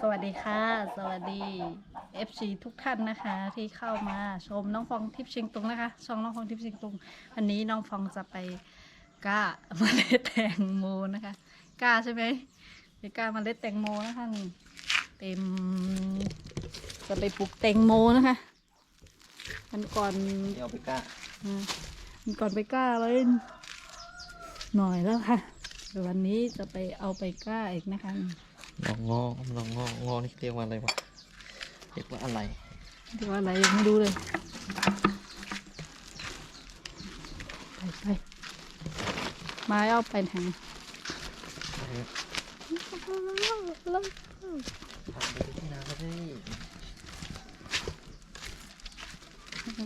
สวัสดีค่ะ สวัสดี FC ทุกท่านนะคะ ที่เข้ามาชมน้องฟองทิพย์เชียงตุงนะคะ ช่องน้องฟองทิพย์เชียงตุงวันนี้น้องฟองจะไปกล้าเมล็ดแตงโมนะคะกล้าใช่ไหมไปกล้าเมล็ดแตงโมนะคะนี่เต็มจะไปปลูกแตงโมนะคะมันก่อนเดี๋ยวไปกล้าอืมมันก่อนไปกล้าเลยหน่อยแล้วค่ะเดี๋ยววันนี้จะไปเอาไปกล้าอีกนะคะ ลองงอลองงองอนี่เรียกว่าอะไรวะ เรียกว่าอะไร เรียกว่าอะไรยังไม่รู้เลย ไปไปมาเอาไปทางทางไปที่นาก็ได้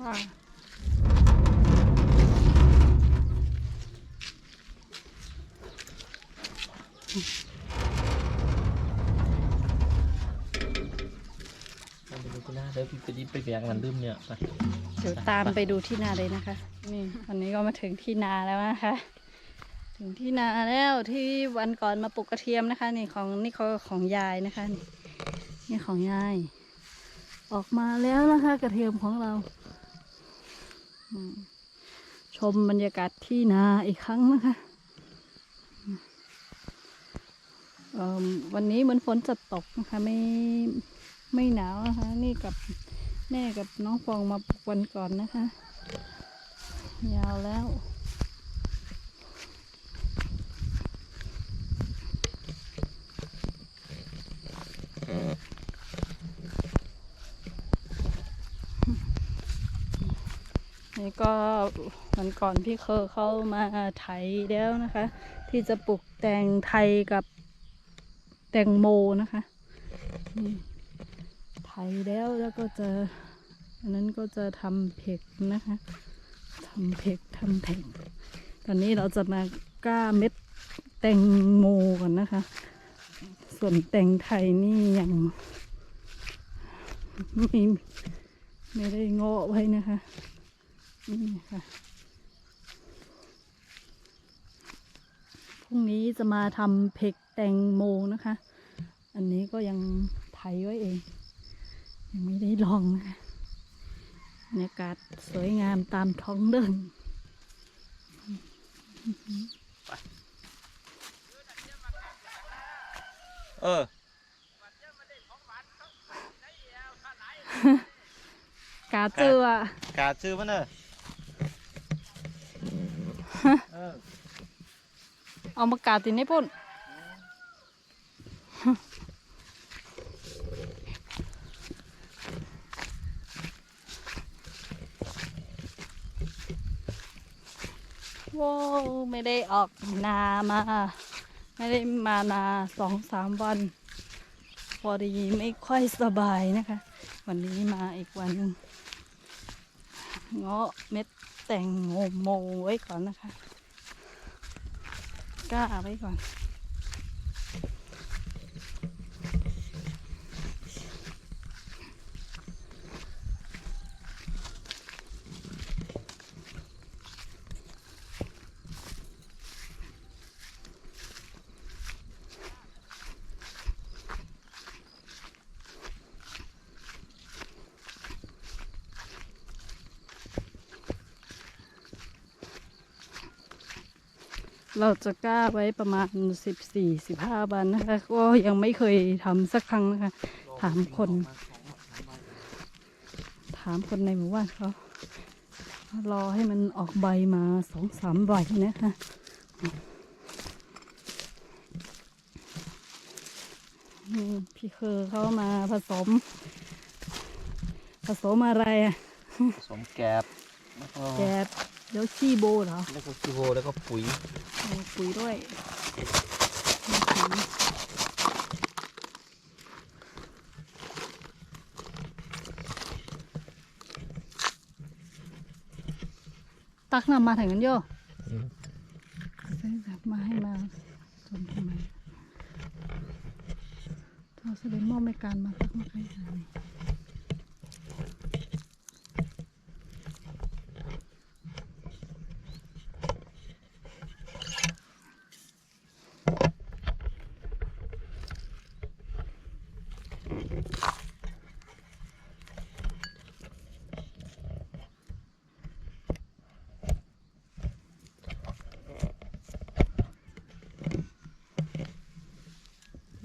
ว่าทางไปที่นาเดี๋ยวพี่ ไปดิบไปแบกมันลืมเนี่ยไปเดี๋ยวตามไปดูที่นาเลยนะคะ นี่วันนี้ก็มาถึงที่นาแล้วนะคะ ถึงที่นาแล้วที่วันก่อนมาปลูกกระเทียมนะคะ นี่ของนี่เขาของยายนะคะ นี่นี่ของยาย ออกมาแล้วนะคะ กระเทียมของเราชมบรรยากาศที่นาอีกครั้งนะคะวันนี้เหมือนฝนจะตกนะคะไม่ ไม่หนาวนะคะ นี่กับแม่กับน้องฟองมาปลูกวันก่อนนะคะ ยาวแล้วนี่ก็วันก่อนพี่เคอเข้ามาไถแล้วนะคะ ที่จะปลูกแตงไทยกับแตงโมนะคะนี่ ไถแล้วแล้วก็จะอันนั้นก็จะทำเผ็กนะคะทำเผ็กทำแผ่นตอนนี้เราจะมากล้าเม็ดแตงโมก่อนนะคะ ส่วนแตงไทยนี่ยังไม่ไม่ได้งาะไว้นะคะ นี่ค่ะพรุ่งนี้จะมาทำเผ็กแตงโมนะคะ อันนี้ก็ยังไถไว้เอง ยังไม่ได้ลองนะคะบรรยากาศสวยงามตามท้องเดินเออกาเจือกาดซื้อมันเนอะเออเอามากาตินให้ปุ่น ไม่ได้ออกนามา ไม่ได้มานาสองสามวัน พอดีไม่ค่อยสบายนะคะ วันนี้มาอีกวันนึงเงาะเม็ดแต่งโมโมไว้ก่อนนะคะ กล้าไว้ก่อน เราจะกล้าไว้ประมาณสิบสี่สิบห้าวันนะคะ ก็ยังไม่เคยทำสักครั้งนะคะ ถามคน ถามคนในหมู่บ้านเขารอให้มันออกใบมาสองสามใบนะคะนี่พี่เคอเขามาผสม ผสมอะไรอะผสมแกบแล้วก็แกบแล้วขี้โบเหรอ แล้วก็กิโลแล้วก็ปุ๋ย เอาปุ๋ยด้วยตักน้ำมาถึงกันโยซื้อแบบมาให้มาจนทำไมเราแสดงมอบในการมาตักมาให้หานี่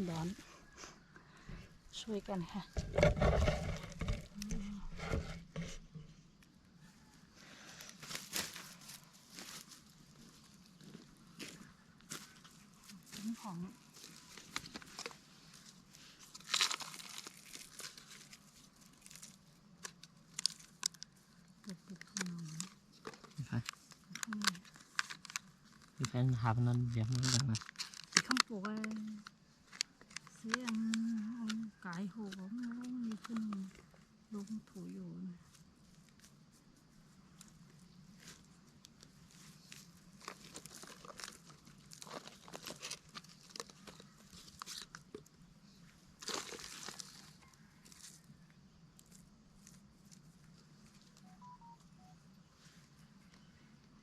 ร้อน ช่ว ยกันค่ะ ของมีแฟนหาพนันเดี๋ยวมันดังนะ không của sẽ ăn ông cái hồ bóng 大河咁已經弄土咗。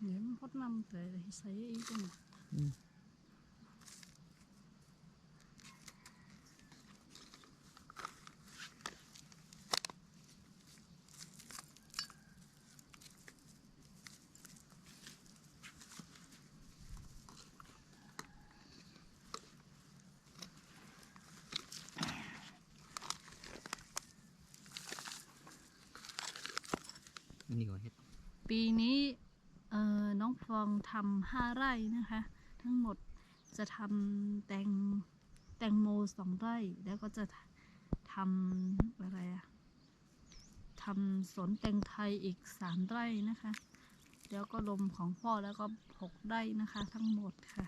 nhiễm hốt năm tới thì thấy ý chứ mà ừ. นี่ก็เฮ็ดปีนี้น้องฟองทำห้าไร่นะคะ ทั้งหมดจะทำแตงแตงโมสองไร่ แล้วก็จะทำอะไรอะทำสวนแตงไทยอีกสามไร่นะคะ แล้วก็ลมของพ่อแล้วก็หกไร่นะคะ ทั้งหมดค่ะ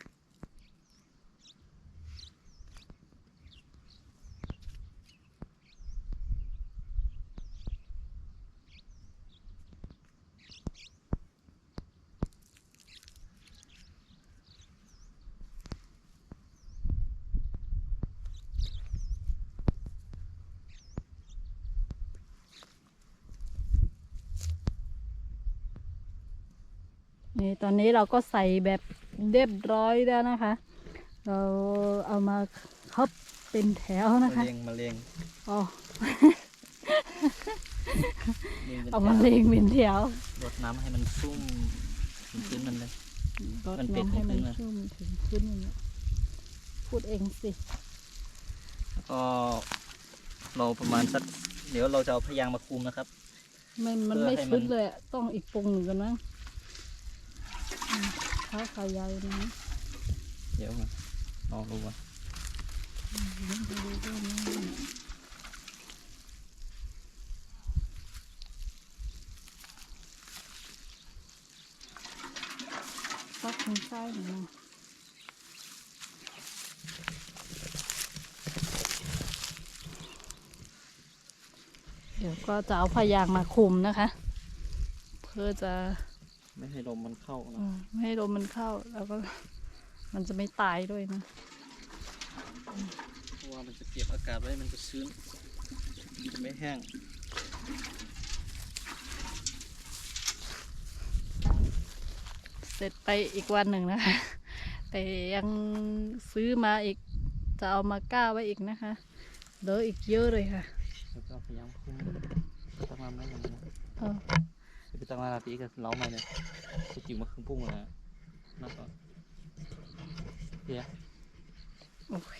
นี่ตอนนี้เราก็ใส่แบบเรียบร้อยแล้วนะคะ เราเอามาครบเป็นแถวมะนะคะเร็งมะเร็งอ๋อนี่ป็นเอามาเรียงเป็นแถวรดน้ำให้มันซุ่มถึงพื้นมันเลยรดมันเป็นน้ำให้มันถึงพื้นนะชุ่มถึงพื้นอย่างเงี้ยพูดเองสิแล้วก็เราประมาณสักเดี๋ยวเราจะเอาพยางมาคุมนะครับ มันมันเพื่อไม่ให้มันชุดเลยอะต้องอีกปรุงหนึ่งกันนะอื มข้าวขายาวนะเดี๋ยวมาลองดูว่าฟักถึงไส้หน่อยนะเดี๋ยวก็จะเอาพยางมาคุมนะคะ เพื่อจะ ไม่ให้ลมมันเข้าเอ่นะอไม่ให้ลมมันเข้า แล้วก็มันจะไม่ตายด้วยนะเพราะว่ามันจะเก็บอากาศไว้มันจะชื้นมันจะไม่แห้งเสร็จไปอีกวันหนึ่งนะคะ แต่ยังซื้อมาอีกจะเอามาก้าไว้อีกนะคะเหลืออีกเยอะเลยค่ะแล้วก็พยายามคุมตั้งมาไม่ยังนะเออไปตั้งมาปีกับเล้ามาเนี่ ยจะจิ๋วมาครึ่งปุ้งเลยนะนั่นก็เดี๋ยวโอเค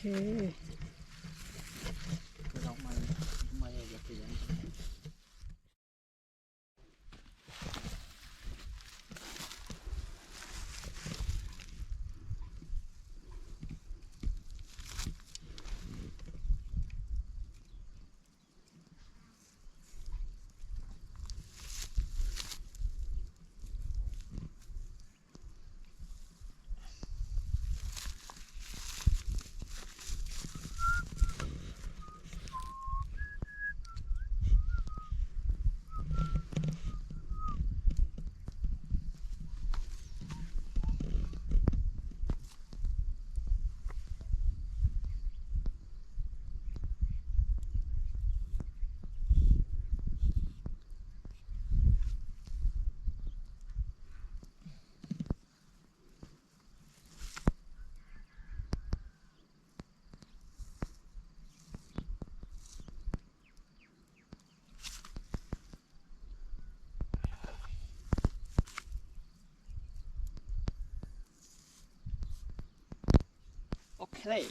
เลย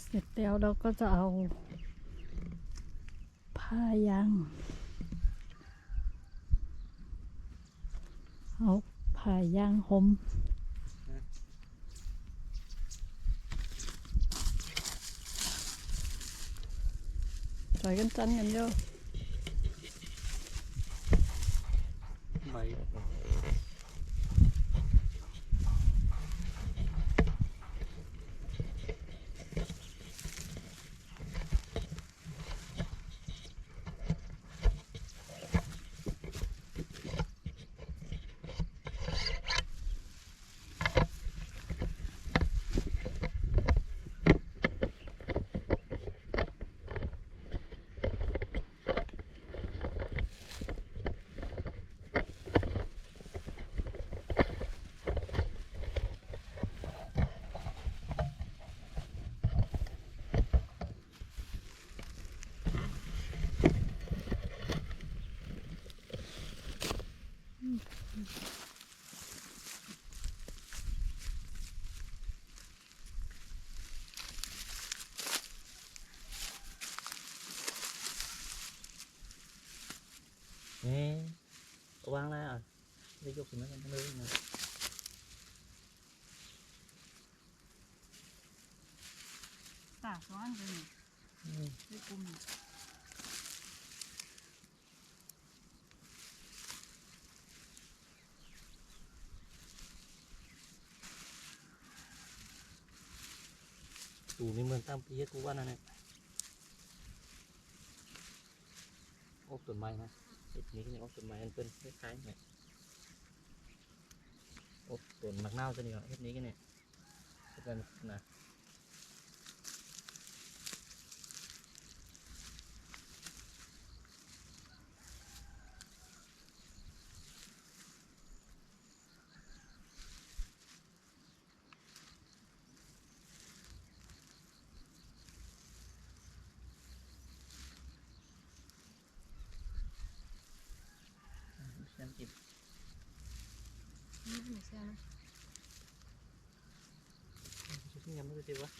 เสร็จแล้วเราก็จะเอา ผ้ายางเอาผ้ายางห่มใส่กันจันกันเยอะ ใกขึ้นมากันทั้งเลยนะตาซ้อนกันอืมด้วยกลุ่มตูนี่เหมือนตั้งปีกูว่านั่นแหละโอ้ต้นไม้นะเห็ดนี้ก็ยังโอ้ต้นไม้อันเป็นคล้ายๆเนี่ย โอ้ต้นมะนาวจะนี่เหรอเห็ดนี้กันเนี่ยเห็ดกันนะน้ำจิ้มนี่ไม่ใช่นะชิ้น ยังไม่รู้สิวะ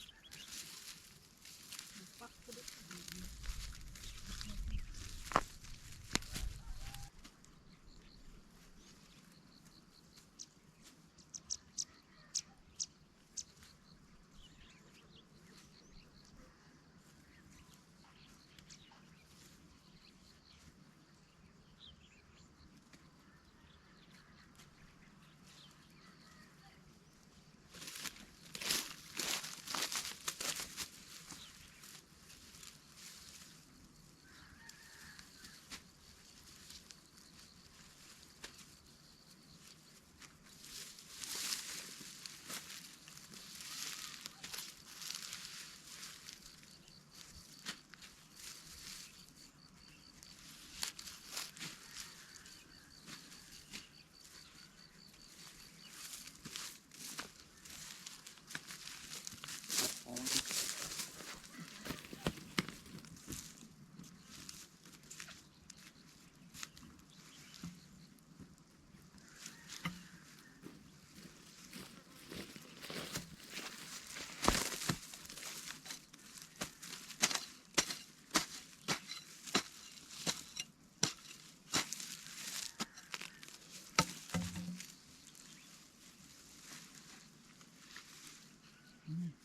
Mm.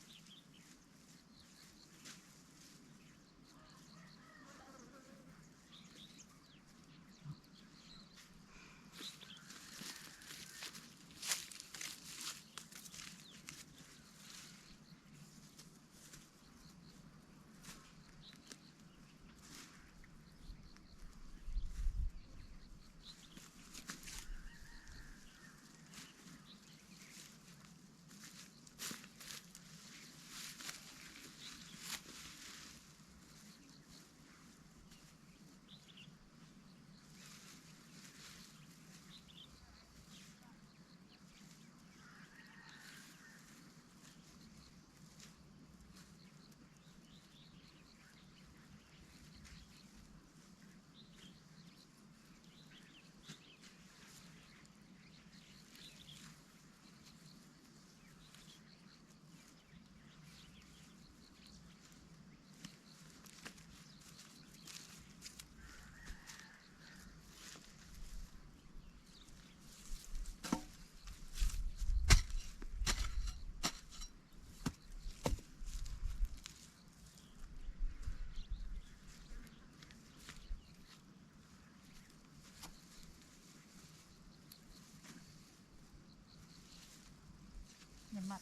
อย่าห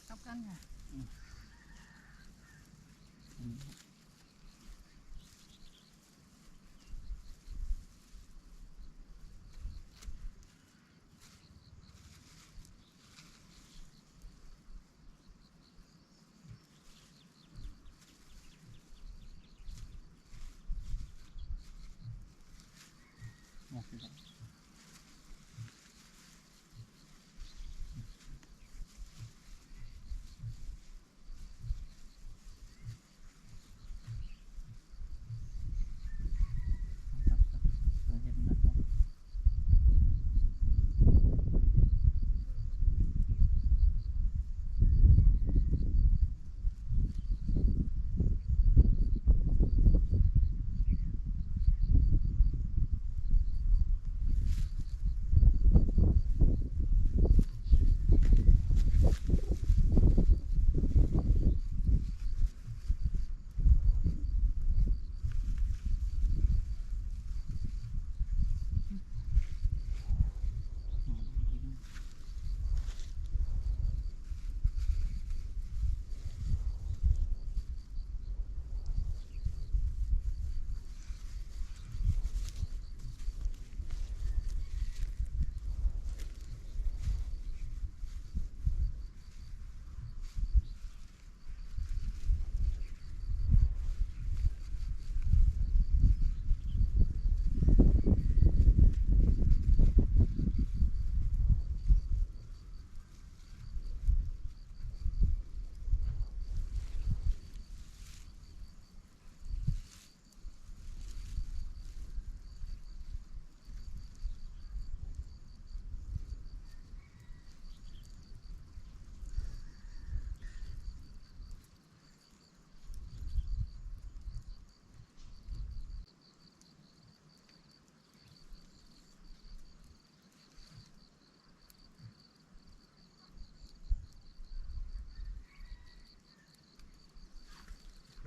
มัดกับ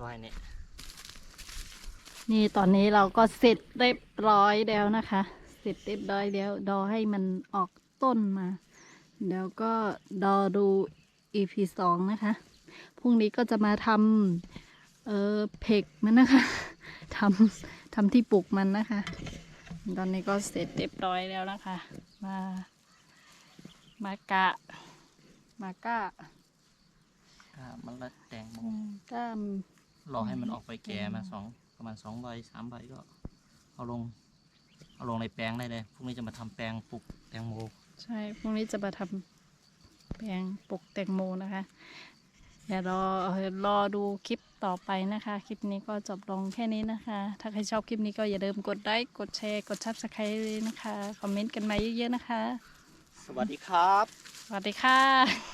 ร้อยเนี่ยนี่ตอนนี้เราก็เสร็จเรียบร้อยแล้วนะคะ เสร็จเรียบร้อยแล้วดอให้มันออกต้นมาเดี๋ยวก็ดอดู EP สองนะคะ พรุ่งนี้ก็จะมาทำเออเพกมันนะคะทำทำที่ปลูกมันนะคะ ตอนนี้ก็เสร็จเรียบร้อยแล้วนะคะ มามากะ มากะถ้ามันละแตงโมอืมก้าม รอให้มันออกไปแก่มาสองประมาณสองใบสามใบก็ เอาลง เอาลงในแปลงได้เลยพรุ่งนี้จะมาทำแปลงปลูกแตงโมใช่พรุ่งนี้จะมาทำแปลงปลูกแตงโมนะคะเดี๋ยวรอรอดูคลิปต่อไปนะคะ คลิปนี้ก็จบลงแค่นี้นะคะ ถ้าใครชอบคลิปนี้ก็อย่าลืมกดไลค์กดแชร์กดซับสไครต์เลยนะคะ คอมเมนต์กันมาเยอะๆนะคะ สวัสดีครับ สวัสดีค่ะ